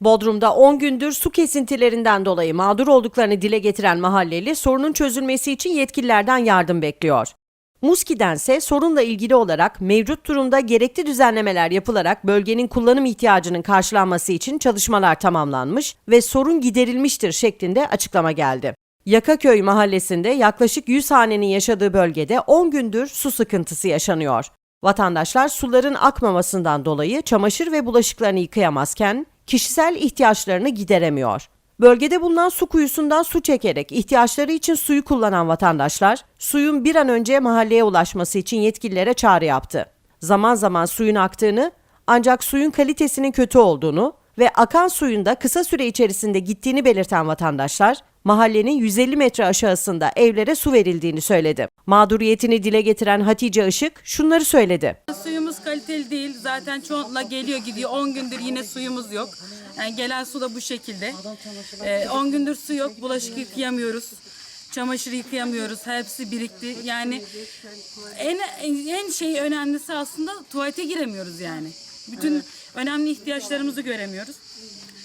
Bodrum'da 10 gündür su kesintilerinden dolayı mağdur olduklarını dile getiren mahalleli sorunun çözülmesi için yetkililerden yardım bekliyor. Muski'dense sorunla ilgili olarak mevcut durumda gerekli düzenlemeler yapılarak bölgenin kullanım ihtiyacının karşılanması için çalışmalar tamamlanmış ve sorun giderilmiştir şeklinde açıklama geldi. Yakaköy mahallesinde yaklaşık 100 hanenin yaşadığı bölgede 10 gündür su sıkıntısı yaşanıyor. Vatandaşlar suların akmamasından dolayı çamaşır ve bulaşıklarını yıkayamazken kişisel ihtiyaçlarını gideremiyor. Bölgede bulunan su kuyusundan su çekerek ihtiyaçları için suyu kullanan vatandaşlar, suyun bir an önce mahalleye ulaşması için yetkililere çağrı yaptı. Zaman zaman suyun aktığını ancak suyun kalitesinin kötü olduğunu ve akan suyun da kısa süre içerisinde gittiğini belirten vatandaşlar, mahallenin 150 metre aşağısında evlere su verildiğini söyledi. Mağduriyetini dile getiren Hatice Işık şunları söyledi. Suyumuz kaliteli değil. Zaten çoğunlukla geliyor gidiyor. 10 gündür yine suyumuz yok. Yani gelen su da bu şekilde. Ee, 10 gündür su yok. Bulaşık yıkayamıyoruz. Çamaşır yıkayamıyoruz. Hepsi birikti. Yani en en şey önemlisi aslında tuvalete giremiyoruz yani. Bütün önemli ihtiyaçlarımızı göremiyoruz.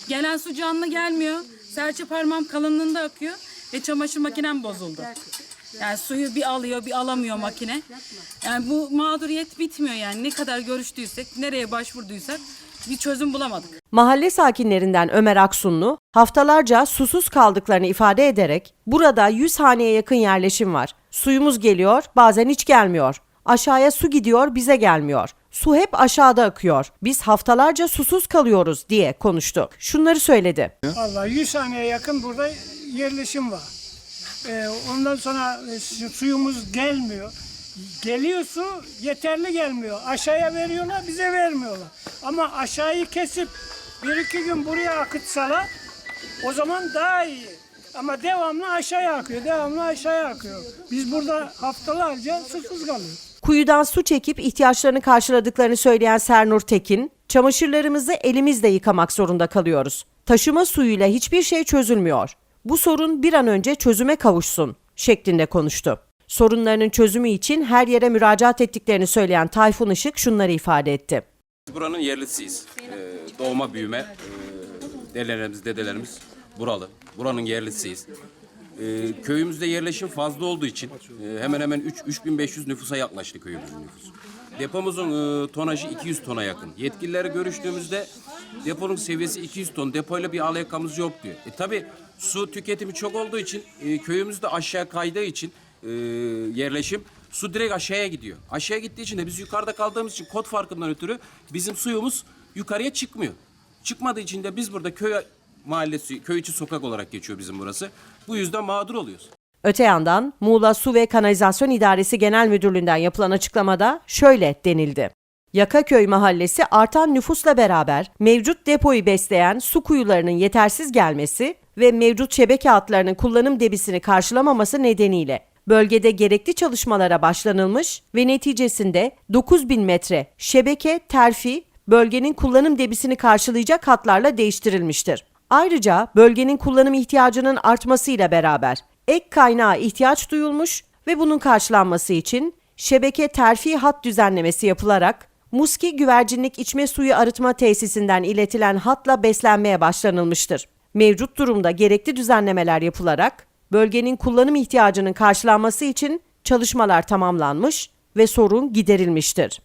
Gelen su canlı gelmiyor. Serçe parmağım kalınlığında akıyor ve çamaşır makinem bozuldu. Yani suyu bir alıyor bir alamıyor makine. Yani bu mağduriyet bitmiyor yani. Ne kadar görüştüysek, nereye başvurduysak bir çözüm bulamadık. Mahalle sakinlerinden Ömer Aksunlu, haftalarca susuz kaldıklarını ifade ederek, burada 100 haneye yakın yerleşim var. Suyumuz geliyor, bazen hiç gelmiyor. Aşağıya su gidiyor, bize gelmiyor. Su hep aşağıda akıyor. Biz haftalarca susuz kalıyoruz diye konuştu. Şunları söyledi. Vallahi 100 haneye yakın burada yerleşim var. Ee, ondan sonra e, su- suyumuz gelmiyor. Geliyor su yeterli gelmiyor. Aşağıya veriyorlar bize vermiyorlar. Ama aşağıyı kesip bir iki gün buraya akıtsalar o zaman daha iyi. Ama devamlı aşağıya akıyor, devamlı aşağıya akıyor. Biz burada haftalarca susuz kalıyoruz. Kuyudan su çekip ihtiyaçlarını karşıladıklarını söyleyen Sernur Tekin, çamaşırlarımızı elimizle yıkamak zorunda kalıyoruz. Taşıma suyuyla hiçbir şey çözülmüyor. Bu sorun bir an önce çözüme kavuşsun şeklinde konuştu. Sorunlarının çözümü için her yere müracaat ettiklerini söyleyen Tayfun Işık şunları ifade etti. Buranın yerlisiyiz. Ee, doğma büyüme e, dedelerimiz, dedelerimiz buralı. Buranın yerlisiyiz. Ee, köyümüzde yerleşim fazla olduğu için e, hemen hemen 3 3500 nüfusa yaklaştı köyümüzün nüfusu. Depomuzun e, tonajı 200 tona yakın. Yetkilileri görüştüğümüzde deponun seviyesi 200 ton. Depoyla bir alakamız yok diyor. E tabi su tüketimi çok olduğu için e, köyümüzde aşağı kaydığı için e, yerleşim su direkt aşağıya gidiyor. Aşağıya gittiği için de biz yukarıda kaldığımız için kod farkından ötürü bizim suyumuz yukarıya çıkmıyor. Çıkmadığı için de biz burada köy mahallesi, köy içi sokak olarak geçiyor bizim burası. Bu yüzden mağdur oluyoruz. Öte yandan Muğla Su ve Kanalizasyon İdaresi Genel Müdürlüğü'nden yapılan açıklamada şöyle denildi. Yakaköy mahallesi artan nüfusla beraber mevcut depoyu besleyen su kuyularının yetersiz gelmesi ve mevcut şebeke hatlarının kullanım debisini karşılamaması nedeniyle bölgede gerekli çalışmalara başlanılmış ve neticesinde 9000 metre şebeke terfi bölgenin kullanım debisini karşılayacak hatlarla değiştirilmiştir. Ayrıca bölgenin kullanım ihtiyacının artmasıyla beraber ek kaynağa ihtiyaç duyulmuş ve bunun karşılanması için şebeke terfi hat düzenlemesi yapılarak Muski Güvercinlik İçme Suyu Arıtma Tesisinden iletilen hatla beslenmeye başlanılmıştır. Mevcut durumda gerekli düzenlemeler yapılarak bölgenin kullanım ihtiyacının karşılanması için çalışmalar tamamlanmış ve sorun giderilmiştir.